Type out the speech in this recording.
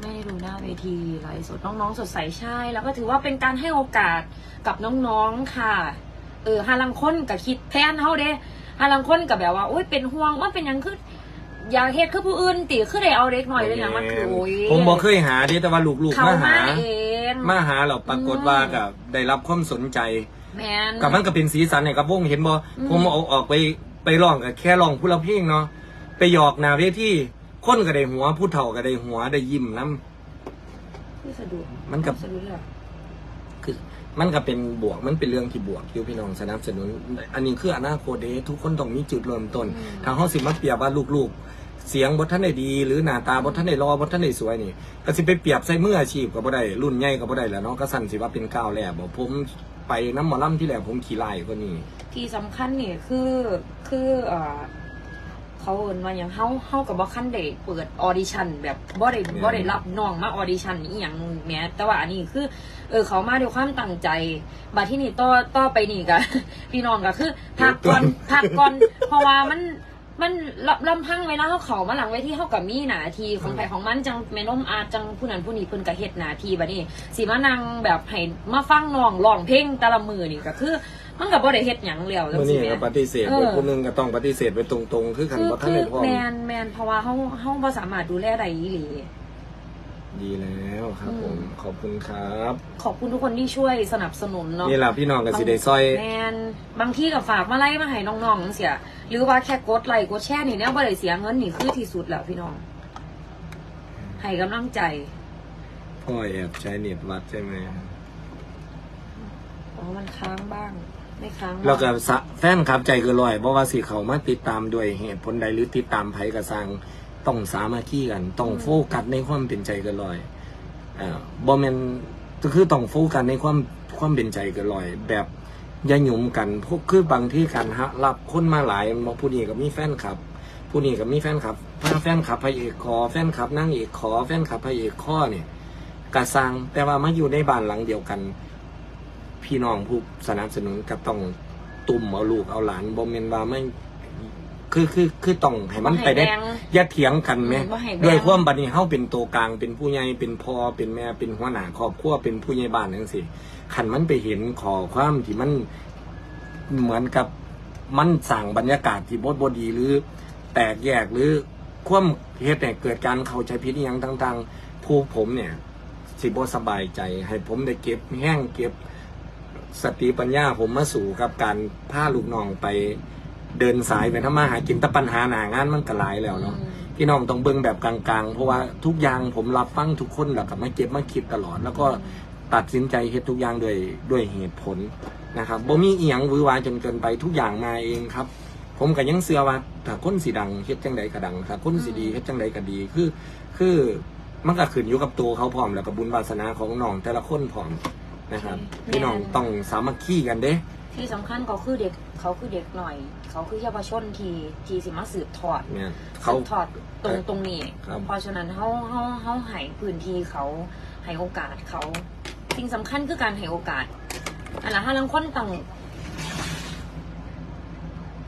ไม่ได้ดูหน้าเวทีไลฟ์สดน้องๆ สดใสใช่ แล้วก็ถือว่าเป็นการให้โอกาสกับน้องๆค่ะ เออฮาลังคนกับคิดแทนเขาเด้ฮาลังคนกับแบบว่าโอ้ยเป็นห่วงว่าเป็นหยังคืออยากเฮ็ดคือผู้อื่นติคือได้เอาเด็กหน่อยเลยอย่างมันคือโอ้ยผมบอกเคยหาเดิแต่ว่าลูกเขาๆมาหา มาเองมาหาเราปรากฏว่ากับได้รับความสนใจแมนกับมันก็เป็นสีสันให้กับวงเห็นบ่อืมผมเอาออกไปไปร้องกับแค่ร้องผู้ละเพลงเนาะไปหยอกหน้าเวที คนก็ได้หัวผู้เฒ่าก็ได้หัวได้ยิ้มนํคือสะดุดมันกับสะดุดเลยคือ มันก็เป็นบวกมันเป็นเรื่องที่บวกที่พี่น้องสนับสนุน อันนี้คืออนาคตเด้ทุกคนต้องมีจุดเริ่มต้นทางเฮาสิมาเปรียบว่าลูกๆ เสียงบ่ทันได้ดี หรือหน้าตาบ่ทันได้รอบ่ทันได้สวยนี่ก็สิไปเปรียบใส่มืออาชีพก็บ่ได้รุ่นใหญ่ก็บ่ได้แล้วเนาะก็สั่นสิว่าเป็นก้าวแรกบ่ผมไปน้ำหมอลำที่แรกผมขี่ไล่กว่านี้ที่สำคัญนี่คือคือเอ่อ เขาเอินว่าอย่างเฮาเฮากับบ่คันได้เปิดออดิชั่นแบบบ่ได้แม่นบ่ได้รับน้องมาออดิชั่นอีหยังแหม้แต่ว่าอันนี้คือ เออเขามาด้วยความตั้งใจบัดที่นี่ต่อต่อไปนี่ก็ พี่น้องก็คือพักก่อนพักก่อนเพราะว่ามันมันลลำพังเวลาเขาเขามาหลังไว้ที่เขากับมีหนาทีของไผของมันจังแม่นมอาจจังผู้นั้นผู้นี้เพิ่นก็เฮ็ดหนาทีบัดนี้สิมานั่งแบบให้มาฟังน้องร้องเพลงแต่ละมือนี่ก็คือ มันก็บ่ได้เฮ็ดหยังแล้วจังมื่อซี่นี้แหม ก็ปฏิเสธเออไปคนหนึงก็ต้องปฏิเสธไปตรงๆ คือขันคือว่าท่านคืได้อพร้อมแมนแมนเพราะว่าเฮาเฮาบ่สามารถดูแลได้อีหลี ดีแล้วครับอืมผมขอบคุณครับ ขอบคุณทุกคนที่ช่วยสนับสนุนเนาะ นี่แหละพี่น้องกับสิได้ซอย แมนบางที่ก็ฝากมาไล่มาให้น้องๆจังเสีย หรือว่าแค่กดไลค์กดแชร์นี่แนวบ่ได้เสียเงินนี่คือที่สุดแล้วพี่น้อง ให้กำลังใจพ่อแอบใช้เน็ตวัดใช่ไหม อ๋อมันค้างบ้าง ไม่ค้างแล้วก็สะแฟนครับใจเกินร้อยเพราะว่าสิเขามาติดตามด้วยเหตุผลใดหรือติดตามไผกระสังต้องสามัคคีกัน ต้องโฟกัสในความเป็นใจเกินร้อยอ่าบ่แม่นก็คือต้องโฟกัสในความความเป็นใจเกินร้อย แบบอย่าหยุมกันพวกคือบางที่การฮะรับคนมาหลายบาผู้นี้ก็มีแฟนคลับผู้นี้ก็มีแฟนคลับถ้าแฟนคลับพระเอกขอแฟนคลับนั่งเอกขอแฟนคลับพระเอกข้อเนี่ยกระสังแต่ว่ามาอยู่ในบ้านหลังเดียวกัน พี่น้องผู้สนับสนุนก็ต้องตุ่มเอาลูกเอาหลานบ่แม่นว่าไม่คือคือคือต้องให้มันไปได้บ่ให้แบ่งอย่าเถียงกันแหมอืมบ่ให้แบ่ง ด้วยความบัดนี้เฮาเป็นตัวกลางเป็นผู้ใหญ่เป็นพ่อเป็นแม่เป็นหัวหน้าครอบครัวเป็นผู้ใหญ่บ้านจังซี่คันมันไปเห็นขอความที่มันเหมือนกับมันสั่งบรรยากาศที่บดบดีหรือ แตกแยกหรือความเหตุให้เกิดการเข้าใจผิดอหย่างต่างๆผู้ผมเนี่ย สิบ่สบายใจให้ผมได้เก็บแห้งเก็บ สติปัญญาผมมาสู่กับการพาลูกน้องไปเดินสายไปทำมาหากินแต่ปัญหาหนางานมันก็หลายแล้วเนาะอืมพี่น้องต้องเบิ่งแบบกลางๆ เพราะว่าทุกอย่างผมรับฟังทุกคนแล้วก็มาเก็บมาคิดตลอด แล้วก็ตัดสินใจเฮ็ดทุกอย่างด้วยด้วยเหตุผลนะครับบ่มีอีหยังหวือหวาจนเกินไปทุกอย่างมาเองครับ ผมก็ยังเชื่อว่าถ้าคนสีดังเฮ็ดจังใดก็ดังถ้าคนสีดีเฮ็ดจังใดก็ดีคือ คือมันก็ขึ้นอยู่กับตัวเขาพร้อมแล้วก็บุญวาสนาของน้องแต่ละคนพร้อม นะครับพี่น้องต้องสามัคคีกันเด้ ที่สำคัญเขาคือเด็กเขาคือเด็กหน่อย เขาคือเยาวชนที่ที่สิมาสืบทอดเนี่ยเขาเขาถอดตรงตรงนี้ ครับเพราะฉะนั้นเขาเขาเขาให้พื้นที่เขาให้โอกาสเขา สิ่งสำคัญคือการให้โอกาสอันละห้าลังคนต้อง